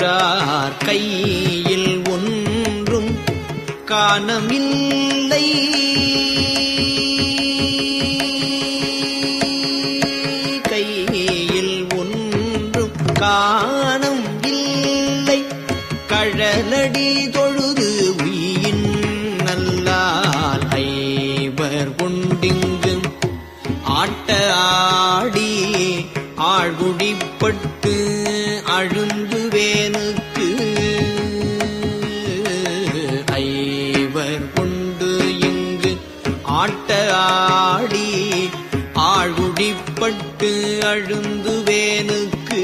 உற்றார் கையில் ஒன்றும் காணமில்லை. கையில் ஒன்றும் காணும் இல்லை கழலடி தொழுது உயின் நல்லால் ஐவர் கொண்டிங்கும் ஆட்ட ஆடி ஆழ்குடிப்பட்டு ஆழ்குடிப்பட்டு அழுந்துவேனுக்கு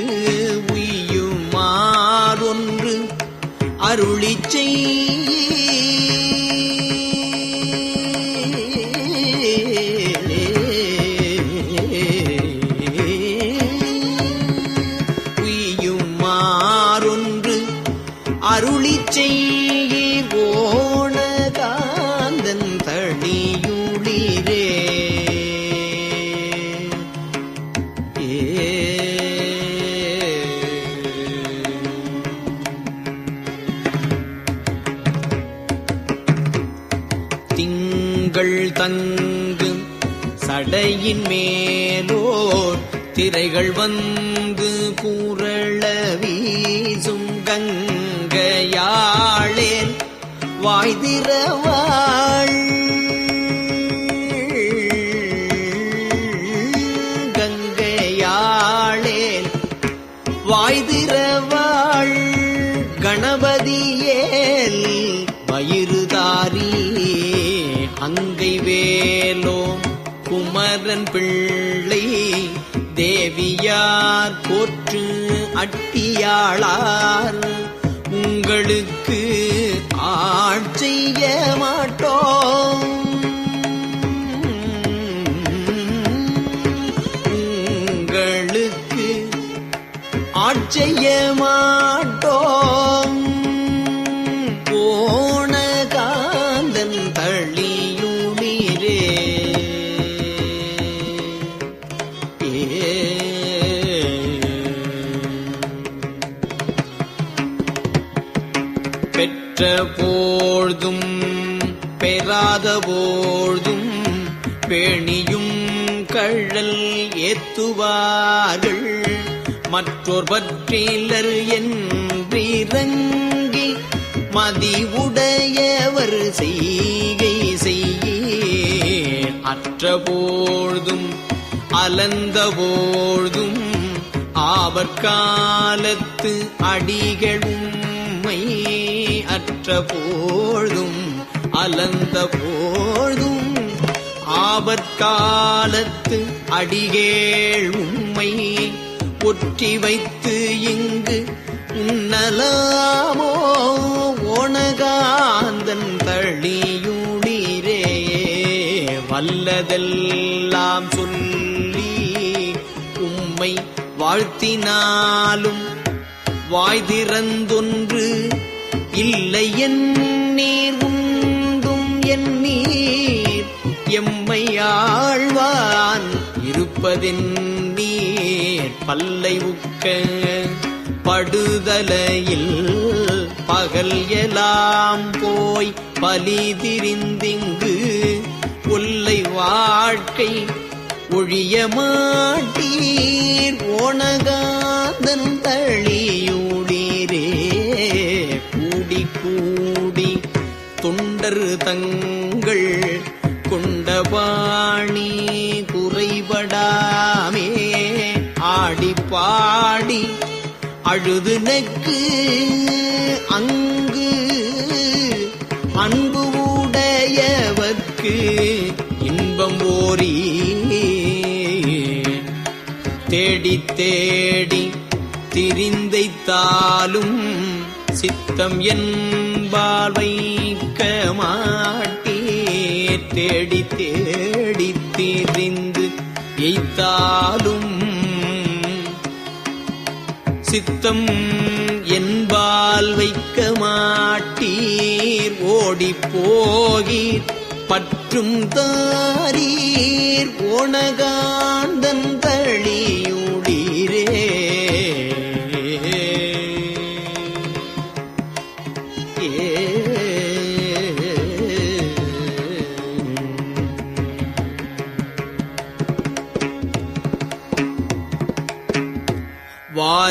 உய்யுமாறொன்று அருளிச் உய்யுமாறொன்று அருளிச் செய்யே வந்து கூறள வீசும் கங்கையாளேன் வாய்திரவாள். கங்கையாளேன் வாய்திரவாள். கணபதியேல் வயிறுதாரி அங்கை வேலோம் குமரன் பிள்ளை தேவியார் போற்று அட்டியாளார். உங்களுக்கு ஆட்சிய மாட்டோம். உங்களுக்கு ஆட்செய்ய மாட்டோம் பெற்ற போழ்தும் பெறாத போழ்தும் பேணியும் கள்ளல் ஏத்துவார்கள். மற்றொரு பற்றிலர் என்றிறங்கி மதிவுடையவர் செய்கை செய்ய அற்ற போழ்தும் அலந்த போழ்தும் ஆவற்காலத்து அடிகளும் அற்ற போழ்தும் அலந்த போழ்தும் ஆபற்காலத்து அடிகேள் உண்மை ஒற்றி வைத்து இங்கு உன்னலாமோ? ஓணகாந்தன் தளியுளிரே வல்லதெல்லாம் சொல்லி உம்மை வாழ்த்தினாலும் வாய்திறந்தொன்று இல்லை என் நீர் உண்டும் என் நீர். எம்மை ஆழ்வான் இருப்பதென் நீர். பல்லை உக்க படுதலையில் பகல் எலாம் போய் பலி திரிந்திங்கு. கொல்லை வாழ்க்கை ஒழிய மாட்டீர். ஓணகாந்தன் தழியும் கொண்டர் தங்கள் கொண்டபாணி குறைபடாமே. ஆடி பாடி அழுது நெக்கு அங்கு. அன்பு உடையவர்க்கு இன்பம் ஓரி. தேடி தேடி திரிந்தைத்தாலும் சித்தம் என்பால் வைக்க மாட்டீர் தேடி தேடி திரிந்து எய்த்தாலும் சித்தம் என்பால் வைக்க மாட்டீர். ஓடி போகீர் பற்றும் தாரீர். ஓணகாந்தன்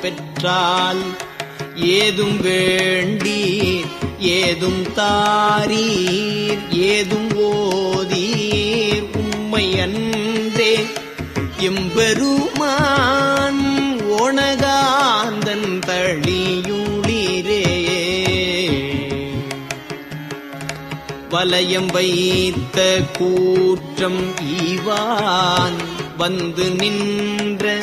பெற்றால் ஏதும் வேண்டீர் ஏதும் தாரீர் ஏதும் ஓதீர். உம்மை அன்றே எம்பெருமான் ஓணகாந்தன் தழியுளிரே. வலயம் வைத்த கூற்றம் ஈவான் வந்து நின்ற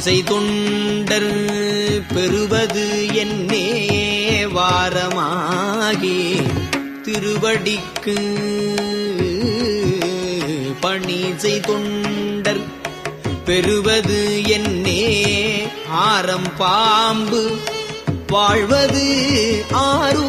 இசை தொண்டர் பெறுவது என்னே வாரமாகி திருவடிக்கு பணி செய்தொண்டர் பெறுவது என்னே ஆரம் பாம்பு வாழ்வது ஆரூ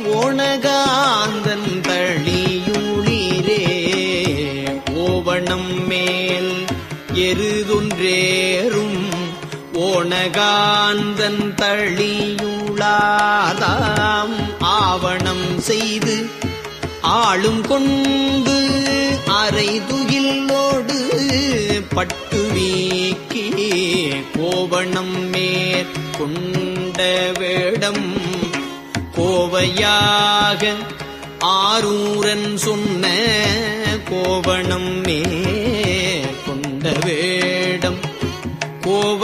ஓணகாந்தன் தழியுளாதாம் ஆவணம் செய்து ஆளும் கொண்டு அரை பட்டு வீக்கி கோவணம் மேற்கொண்ட வேடம் கோவையாக ஆரூரன் சொன்ன கோவணம் மேற்கொண்ட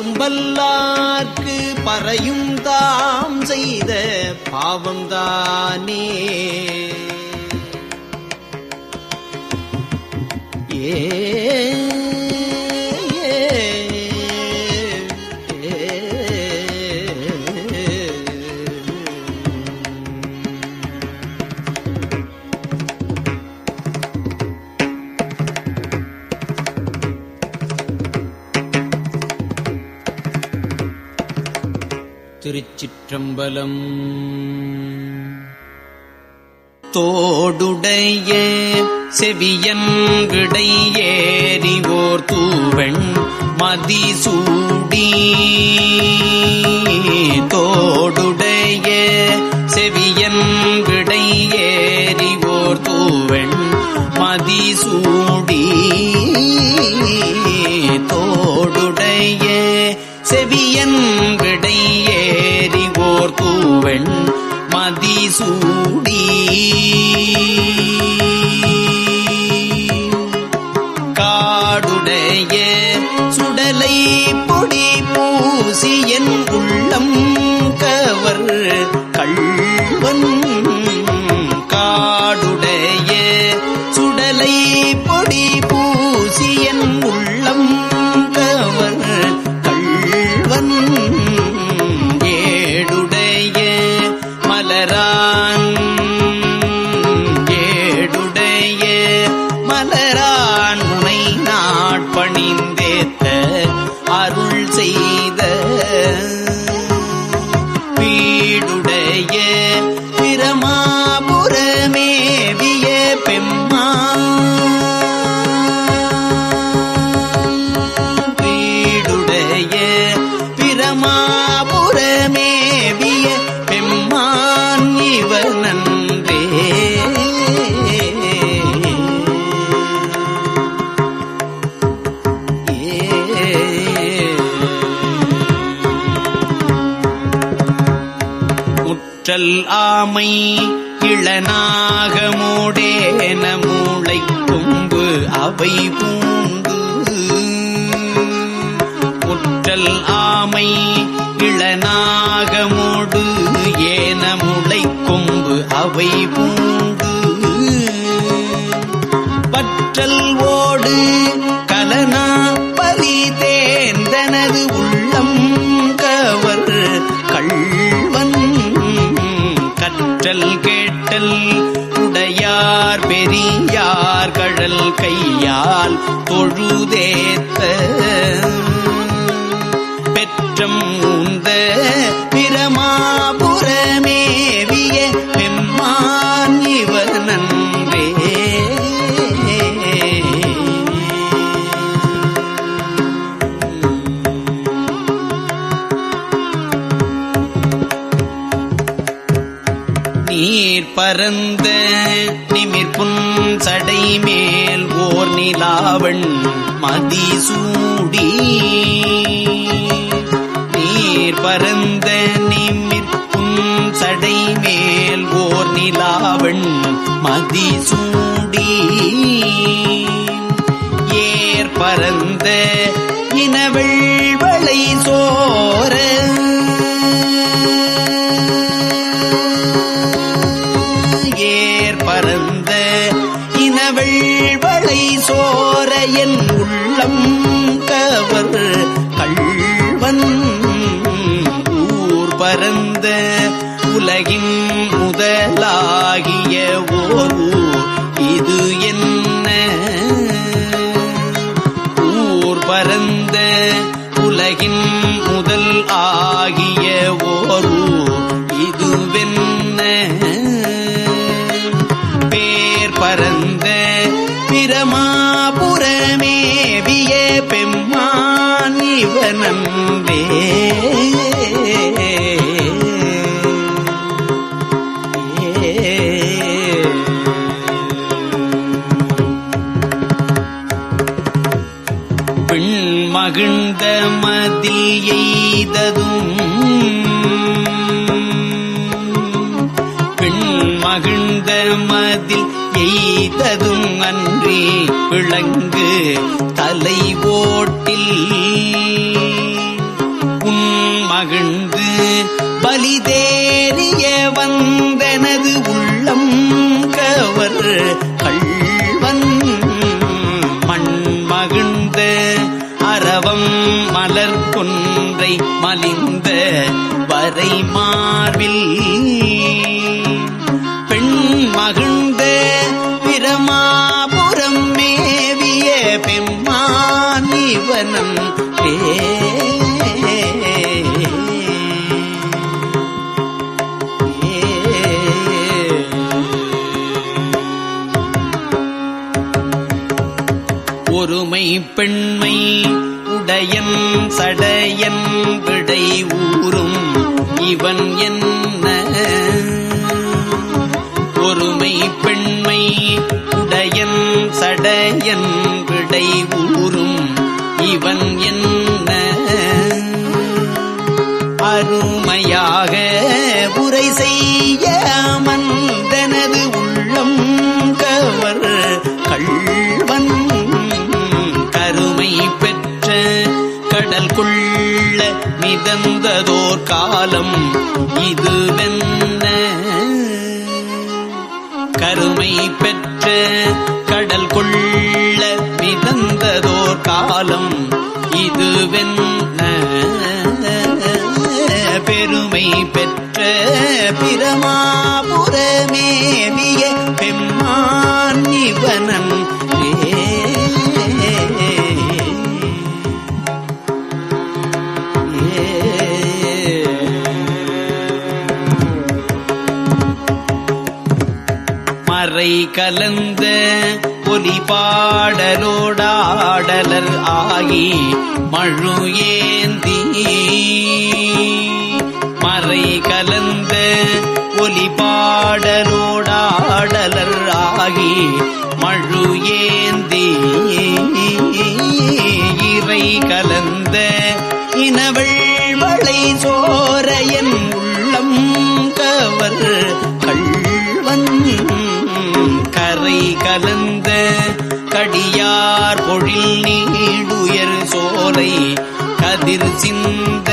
பத்தும் பறையும் தாம் செய்த பாவம்தானே. ஏ திருச்சிற்றம்பலம் தோடுடைய செவியன்கிடை ஏறிவோர் தூவெண் மதிசூடி. தோடுடைய செவியன்கிடை ஏறிவோர் தூவெண் மதிசூடி. தோடுடைய செவியன் ஓர் மதிசூடி ஆமை ஆமை இளநாகமோடேன மூளை கொம்பு அவை பூந்து முற்றல் ஆமை இளநாகமோடு ஏன முளை கொம்பு அவை பூந்து பற்றல் ஓடு கையால் தொழுதேத்த பெற்றம் உந்த பிரமாபுரமேவிய பெம்மான் இவர் நன்றே. நீர் பரந்த மேல் ஓர் நிலாவண் மதிசூடி நீர் பரந்த நிமிர்க்கும் சடை மேல் ஓர் நிலாவண் மதிசூடி ஏர் பரந்த இனவள் வளை சோர தலை ஓட்டில் உன் மகிழ்ந்து பலிதேறிய வந்தனது உள்ளம் கவர் கள்வன். மண் மகிழ்ந்த அரவம் மலர் கொன்றை மலிந்த வரை மார்பில் என் விடை ஊறும் இவன் என்ன? அருமையாக உரை செய்ய மந்தனது உள்ளம் கவர் கள்வன். கருமை பெற்ற கடல் கொள்ள மிதந்ததோர் காலம் இதுவென் காலம் இதுவென்ன? பெருமை பெற்ற பிரமாபுரமேவிய பெம்மான் இவனன் மறை கலந்த ஒலி பாடலோடாடலர் ஆகி மழு ஏந்தி. மறை கலந்த ஒலி பாடலோடாடலர் ஆகி மழு ஏந்தி. இறை கலந்த இனவள் வளை சோரையன் உள்ளம் கவர் கள்வன் கரை கலந்த கடியார் பொழில் நீடுயர் சோலை கதிர் சிந்த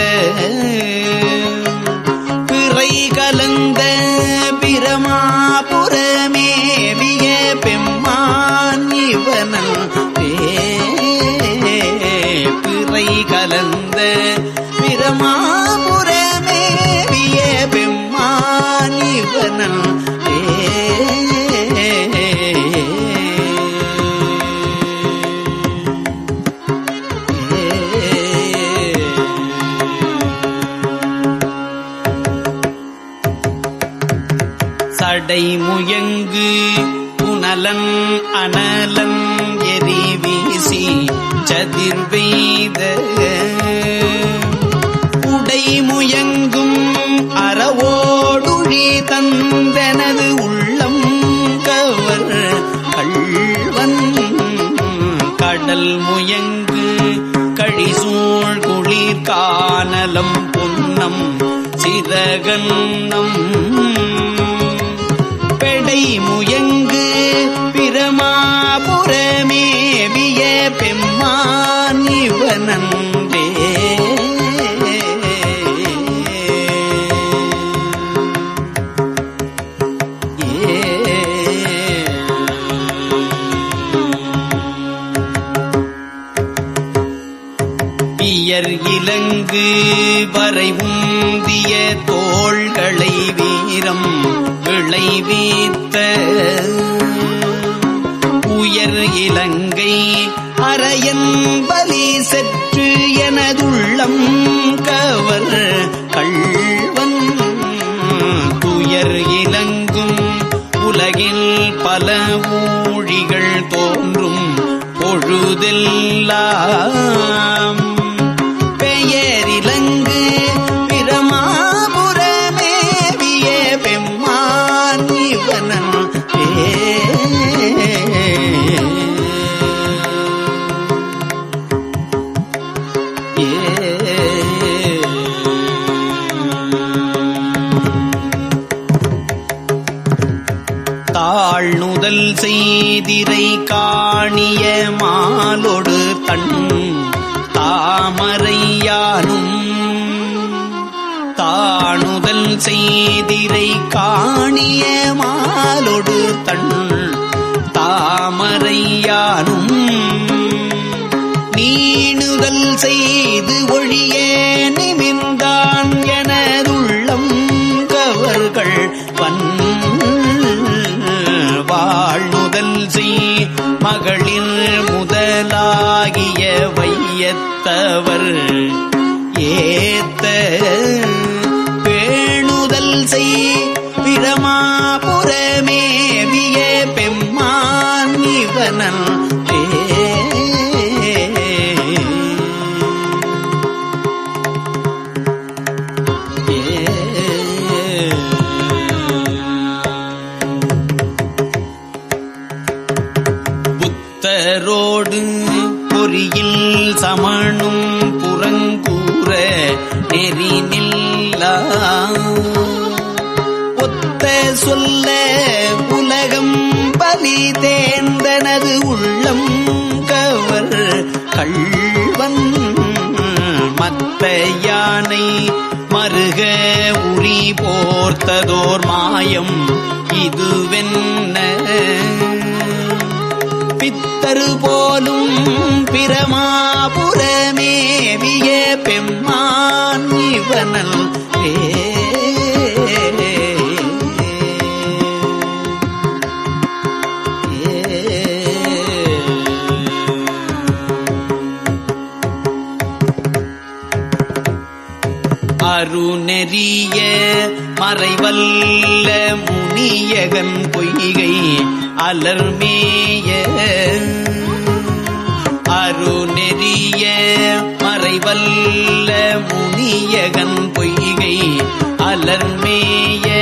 சதிர் பெய்த உடை முயங்கும் அறவோடுழி தந்தனது உள்ளம் கவர் கள்வன். கடல் முயங்கு கழிசூழ் குளிர் காணலம் பொன்னம் சிதகன்னம் பெடை முயங்கு பிரமா பியர் இலங்கு வரை உந்திய தோள்களை வீரம் விளைவித்த உயர் இலங்கை அரையன் பலி செற்று எனதுள்ளம் கவர் கள்வன். துயர் இலங்கும் உலகில் பல ஊழிகள் தோன்றும் பொழுதெல்லாம் தாணுதல் காணிய மாலொடு தன் தாமரையானும் நீணுதல் செய்து ஒழிய நிமிர்ந்தான் எனதுள்ளம் கவர்கள் வன் வாழ்நுதல் செய் மகளிர் முதலாகிய வையத்தவர் ஏத்த பலி தேர்ந்தனது உள்ளம் கவர் கள்வன் மத்த யானை மருக உரி போர்த்ததோர் மாயம் இதுவென்ன? பித்தரு போலும் பிரமாபுரமேவிய பெம்மான் இவனல் ஏ அருநெறிய மறைவல்ல முனியகன் பொய்கை அலர்மேய. அருநெறிய மறைவல்ல முனியகன் பொய்கை அலர்மேய.